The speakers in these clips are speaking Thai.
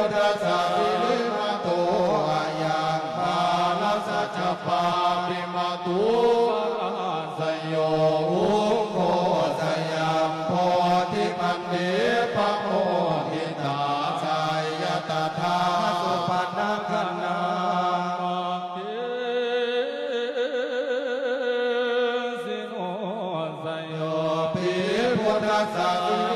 พุทธัสสะสิริมาโตอายังปาลสัจปาปิมาตุสยโยอุโคสยามโพธิปันเดปะโมหิตาสายตถาสุปันนาคนาสิโนสยโยปิพุทธัสาริ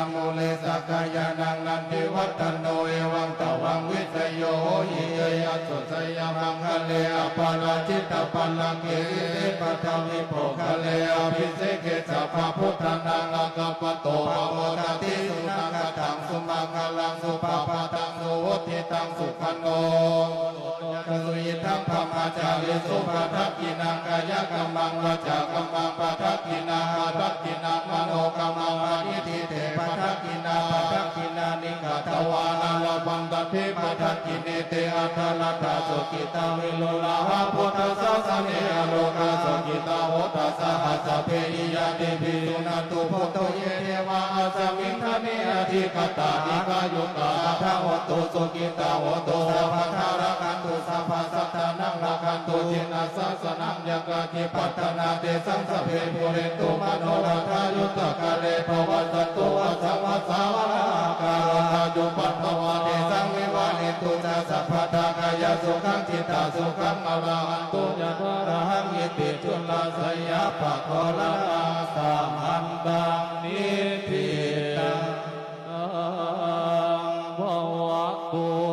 ธิยามุเลสกายานังนันติวัตโนเอวังตวังวิสยโยหิเยยสุสยามังคะเลอปาราจิตตปัลลังเกเตปะทาวิโภคะเลอภิเสกเกสัพพะพุทธนังอากัปโตปะโมทติสุนังกตังสุมังคลังสุปาปะตังสุวติตังสุขันโนกสุยิทังธรรมาจาริสุปะทักกินังกายกรรมังวจากรรมังปะทักกินังมาทักกินัง บังตัพิปะทักกิเนเตอัทลัตถาสุกิตาวิโลลาหะพุทธสสะเนอโลกาสุกิตาโหตัสสะหัสะเพยิยาติภิสุนันตุพุทโตเยเทวาอาสมิงทะเนอธิกตานิกายุกาทัทโหตุสุกิตาโหตุสัพพทารักันตุสัพพสัตตานังรักันตุจินัสสะสนังยังกาคิปัตตนาเตสังสเพปุเรนตุมโนราทายุ ตุนาสัพพะทากายสุขังจิตตาสุขังมอรหันตุยะวะระหังยิติจุลาสยาปะโคลาสาหันตังนิพิตังภวะตุ